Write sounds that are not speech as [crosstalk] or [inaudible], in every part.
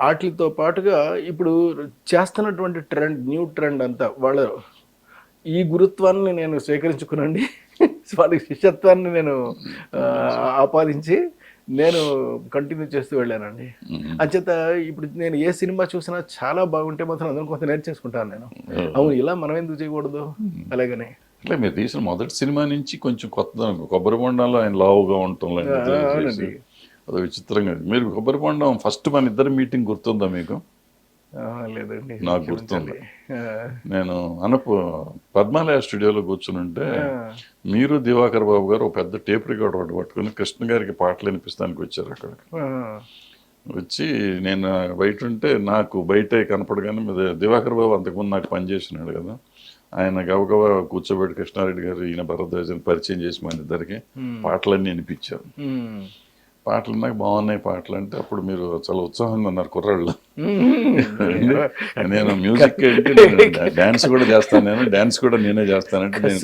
వాటితో పాటుగా ఇప్పుడు చేస్తున్నటువంటి ట్రెండ్ న్యూ ట్రెండ్ అంతా వాళ్ళ ఈ గురుత్వాన్ని నేను స్వీకరించుకునండి. [laughs] వాళ్ళకి శిష్యత్వాన్ని నేను ఆపాదించి నేను కంటిన్యూ చేస్తూ వెళ్ళానండి. అంచేత ఇప్పుడు నేను ఏ సినిమా చూసినా చాలా బాగుంటే మాత్రం అందరం కొంత నేర్చేసుకుంటాను నేను. అవును ఇలా మనం ఎందుకు చేయకూడదు? అలాగనే. అంటే మీరు తీసిన మొదటి సినిమా నుంచి కొంచెం కొత్త కొబ్బరి బొండంలో ఆయన లావుగా ఉండటం లాంటిది. అది విచిత్రంగా. మీరు కొబ్బరి బొండం ఫస్ట్ మన ఇద్దరు మీటింగ్ గుర్తుందా మీకు? లేదండి. నాకు గుర్తుంది. నేను అనపు పద్మాలయ స్టూడియోలో కూర్చుని ఉంటే ఆ, మీరు దివాకర్ బాబు గారు ఒక పెద్ద టేప్ రికార్డర్ ఒకటి పట్టుకుని కృష్ణ గారికి పాటలు వినిపిస్తానికి వచ్చారు అక్కడికి. వచ్చి నేను బయట ఉంటే నాకు బయట కనపడగానే మీద దివాకర్ బాబు అంతకుముందు నాకు పనిచేసినాడు కదా. ఆయన గబగబా కూర్చోబెట్టి కృష్ణారెడ్డి గారు ఈయన భరద్వాజని పరిచయం చేసి మన ఇద్దరికి. పాటలన్నీ వినిపించారు. పాటలు నాకు బాగున్నాయి పాటలు అంటే అప్పుడు మీరు చాలా ఉత్సాహంగా ఉన్నారు కుర్రాళ్ళు. నేను మ్యూజిక్ డాన్స్ కూడా చేస్తాను నేను డాన్స్ కూడా నేనే చేస్తానంటే నేను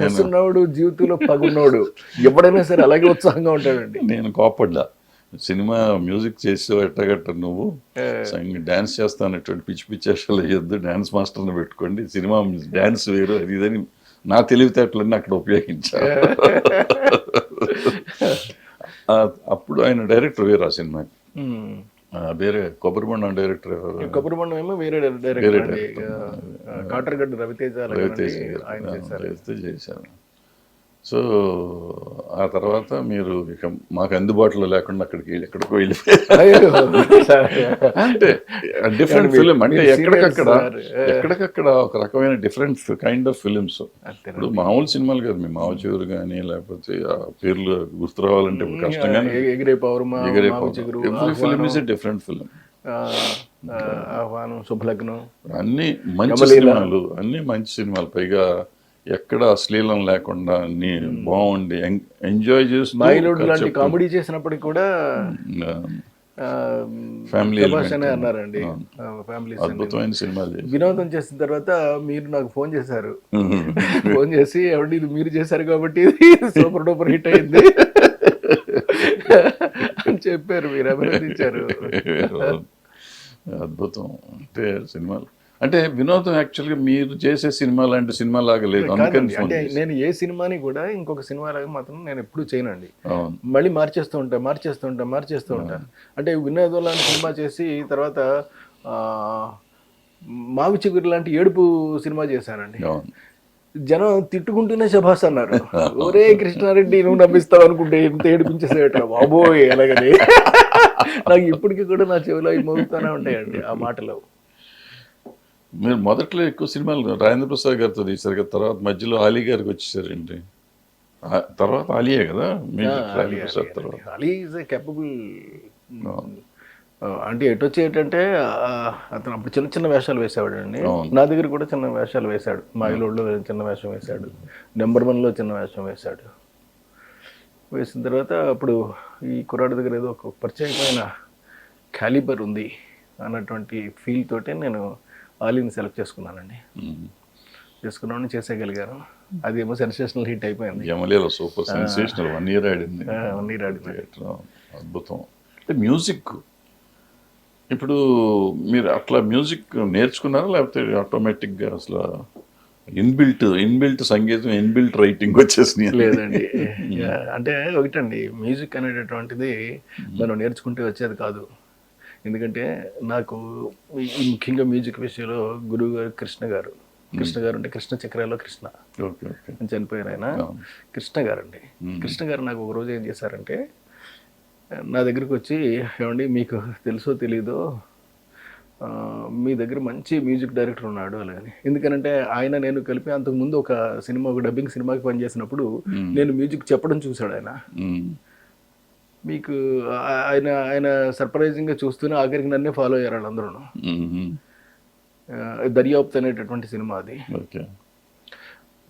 కసున్నోడు జీవితంలో పగున్నోడు ఎవడైనా సరే అలాగే ఉత్సాహంగా ఉంటాడండి. నేను కోప్పడ్డా సినిమా మ్యూజిక్ చేసావు ఎట్టగట్ట నువ్వు? డాన్స్ చేస్తానటువంటి పిచ్చి పిచ్చి వేషాలు వేయొద్దు డాన్స్ మాస్టర్ని పెట్టుకోండి. సినిమా డాన్స్ వేరు అది ఇదని నా తెలివితేటలన్నీ అక్కడ ఉపయోగించారు ఆ- అప్పుడు ఆయన డైరెక్టర్ వేరు ఆ సినిమాకి. ఆ, వేరే కొబ్బరి బొండం డైరెక్టర్ ఎవరు? కొబ్బరి బొండం ఏమో వేరే డైరెక్టర్ కాటరగడ్డ రవితేజ రవితేజ చేశారు. సో ఆ తర్వాత మీరు ఇక మాకు అందుబాటులో లేకుండా అక్కడికి వెళ్ళి ఎక్కడికో వెళ్ళిపోయారు. అంటే డిఫరెంట్ ఫిలిం అంటే ఎక్కడికక్కడ. ఎక్కడికక్కడ ఒక రకమైన డిఫరెంట్ కైండ్ ఆఫ్ ఫిలిమ్స్. ఇప్పుడు మామూలు సినిమాలు కాదు మీ మావ చిగురు కానీ లేకపోతే ఆ పేర్లు గుర్తు రావాలంటే ఇప్పుడు కష్టం కానీ ఎ- ఎగిరే చిగురు every film is a different film Aahwanam Subhalagnam. అన్ని మంచి. సినిమాలు అన్ని మంచి సినిమాలు. పైగా ఎక్కడ అశ్లీలం లేకుండా అన్ని బాగుండి ఎంజాయ్ బాయిలోడ్ కథ లాంటి కామెడీ చేసినప్పటికి కూడా. అనే అన్నారండి. ఫ్యామిలీ అద్భుతమైన సినిమాలు చేసి వినోదం చేసిన తర్వాత మీరు నాకు ఫోన్ చేశారు. ఫోన్ చేసి ఎవరి ఇది మీరు చేశారు కాబట్టి సూపర్ డూపర్ హిట్ అయింది. అని చెప్పారు మీరు అభినందించారు. అద్భుతం. అంటే సినిమాలు. అంటే వినోదం యాక్చువల్గా మీరు చేసే సినిమా లాంటి సినిమా లాగా లేదు. అందుకని అంటే. నేను ఏ సినిమాని కూడా ఇంకొక సినిమా లాగా మాత్రం నేను ఎప్పుడూ చేయనండి. మళ్ళీ మార్చేస్తూ ఉంటా మార్చేస్తూ ఉంటా మార్చేస్తూ ఉంటా. అంటే వినోదం లాంటి సినిమా చేసి తర్వాత ఆ, మావి చిగురు లాంటి ఏడుపు సినిమా చేశానండి. జనం తిట్టుకుంటూనే శభాస్ అన్నారు. [laughs] ఒరే కృష్ణారెడ్డి నువ్వు నమ్మిస్తావు అనుకుంటే ఇంత ఏడిపించేసేట బాబోయ్ అలాగని [laughs] నాకు ఇప్పటికీ కూడా నా చెవిలో అవి మోగుతూనే ఉంటాయండి ఆ మాటలు. మీరు మొదట్లో ఎక్కువ సినిమాలు రాజేంద్ర ప్రసాద్ గారితో తీశారు కదా తర్వాత మధ్యలో ఆలీ గారికి వచ్చేసారేంటి? ఆ తర్వాత ఆలియే కదా మ్యూజిక్ రాజేంద్ర ప్రసాద్ తర్వాత. అలీ ఈజ్ ఏ కేపబుల్ అంటే ఎటు వచ్చి ఏంటంటే అతను అప్పుడు చిన్న చిన్న వేషాలు వేసేవాడు అండి. నా దగ్గర కూడా చిన్న వేషాలు వేశాడు. మాయిలోడ్లో చిన్న వేషం వేశాడు. నెంబర్ వన్లో చిన్న వేషం వేశాడు. వేసిన తర్వాత అప్పుడు ఈ కుర్రాడి దగ్గర ఏదో ఒక ప్రత్యేకమైన క్యాలిబర్ ఉంది అన్నటువంటి ఫీల్ తోటి నేను ఆలీని సెలెక్ట్ చేసుకున్నానండి. చేసుకున్నాను చేసేయగలిగాను. అదేమో సెన్సేషనల్ హిట్ అయిపోయింది. Yamaleela super sensational one year ఆడింది. ఆ, నీరాడి థియేటర్ అద్భుతం. అంటే మ్యూజిక్ ఇప్పుడు మీరు అట్లా మ్యూజిక్ నేర్చుకున్నారా? లేకపోతే ఆటోమేటిక్గా అసలు ఇన్బిల్ట్ ఇన్బిల్ట్ సంగీతం ఇన్బిల్ట్ రైటింగ్ వచ్చేసినాయి? లేదండి. అంటే ఒకటండి మ్యూజిక్ అనేటటువంటిది మనం నేర్చుకుంటే వచ్చేది కాదు. ఎందుకంటే నాకు ముఖ్యంగా మ్యూజిక్ విషయంలో గురువు గారు కృష్ణ గారు. కృష్ణ గారు అంటే కృష్ణ చక్రాల్లో కృష్ణ. చనిపోయారు ఆయన. కృష్ణ గారు అండి కృష్ణ గారు నాకు ఒక రోజు ఏం చేశారంటే నా దగ్గరికి వచ్చి ఏమండి మీకు తెలుసో తెలీదో మీ దగ్గర మంచి మ్యూజిక్ డైరెక్టర్ ఉన్నాడు అలాగని. ఎందుకనంటే ఆయన నేను కలిపి అంతకుముందు ఒక సినిమా ఒక డబ్బింగ్ సినిమాకి పనిచేసినప్పుడు నేను మ్యూజిక్ చెప్పడం చూశాడు ఆయన. మీకు ఆయన ఆయన సర్ప్రైజింగ్గా చూస్తూనే ఆఖరికి నన్నే ఫాలో అయ్యారు వాళ్ళందరూ. దర్యాప్తు అనేటటువంటి సినిమా అది. ఓకే.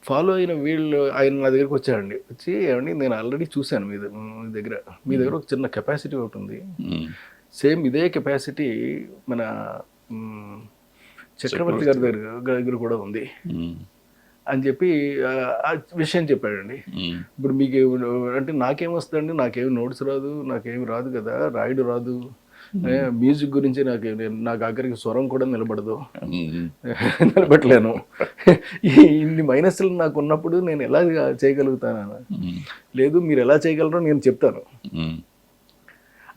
ఫాలో అయిన వీళ్ళు ఆయన నా దగ్గరికి వచ్చారండి. వచ్చి ఏమండి నేను ఆల్రెడీ చూశాను మీ దగ్గర. మీ దగ్గర ఒక చిన్న కెపాసిటీ ఒకటి ఉంది. సేమ్ ఇదే కెపాసిటీ మన చక్రవర్తి గారి దగ్గర దగ్గర కూడా ఉంది. అని చెప్పి విషయం చెప్పాడండి. ఇప్పుడు మీకు అంటే నాకేం వస్తుందండి నాకేమి నోట్స్ రాదు నాకేమి రాదు కదా రాయడు రాదు. మ్యూజిక్ గురించి నాకు నాకు ఆఖరికి స్వరం కూడా నిలబడదు. [laughs] నిలబెట్టలేను ఇన్ని మైనస్లు నాకు ఉన్నప్పుడు నేను ఎలా చేయగలుగుతాను? లేదు మీరు ఎలా చేయగలరో నేను చెప్తాను.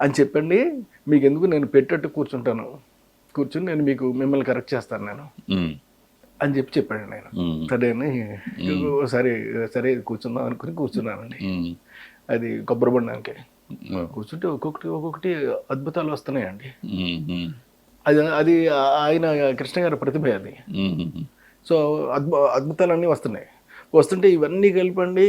అని చెప్పండి మీకు ఎందుకు నేను పెట్టట్టు కూర్చుంటాను? కూర్చుని నేను మీకు మిమ్మల్ని కరెక్ట్ చేస్తాను నేను. అని చెప్పి చెప్పాను నేను సరే అని సరే సరే కూర్చుందాం అనుకుని కూర్చున్నానండి. అది కొబ్బరి బండానికి. కూర్చుంటే ఒక్కొక్కటి ఒక్కొక్కటి అద్భుతాలు వస్తున్నాయండి. అది అది ఆయన కృష్ణ గారి ప్రతిభ అది. సో అద్భు అద్భుతాలన్నీ వస్తున్నాయి. వస్తుంటే ఇవన్నీ కలిపండి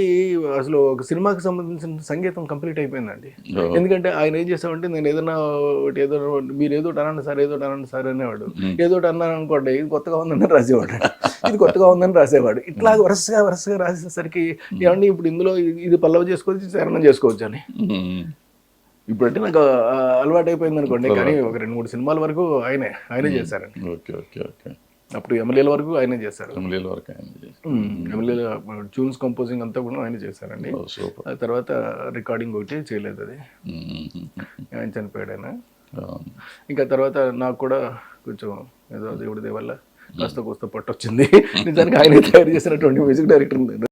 అసలు ఒక సినిమాకి సంబంధించిన సంగీతం కంప్లీట్ అయిపోయిందండి. ఎందుకంటే ఆయన ఏం చేసామంటే నేను ఏదైనా ఒకటి ఏదో మీరు ఏదో అనండి సార్ ఏదో అనండి సార్ అనేవాడు. ఏదో అన్నాను అనుకోండి ఇది కొత్తగా ఉందని రాసేవాడు. [laughs] ఇది కొత్తగా ఉందని రాసేవాడు. ఇట్లా వరుసగా వరుసగా రాసేసరికి ఏమండి ఇప్పుడు ఇందులో ఇది- పల్లవి చేసుకోవచ్చు చరణం చేసుకోవచ్చు అని ఇప్పుడంటే నాకు అలవాటు అయిపోయింది అనుకోండి కానీ ఒక రెండు మూడు సినిమాల వరకు ఆయనే ఆయనే చేశారండి. Okay okay okay. అప్పుడు ఎమ్మెల్యేల వరకు ఆయనే చేశారు. ఫ్యామిలీల వరకు ఆయన ఎమ్మెల్యేల ట్యూన్స్ కంపోజింగ్ అంతా కూడా ఆయన చేశారండి. ఆ తర్వాత రికార్డింగ్ ఒకటి చేయలేదు అది. ఆయన చనిపోయాడు ఆయన. ఇంకా తర్వాత నాకు కూడా కొంచెం ఏదో దేవుడి దేవల్ల కాస్త కూస్త పట్టు వచ్చింది నిజానికి ఆయన తయారు చేసినటువంటి మ్యూజిక్ డైరెక్టర్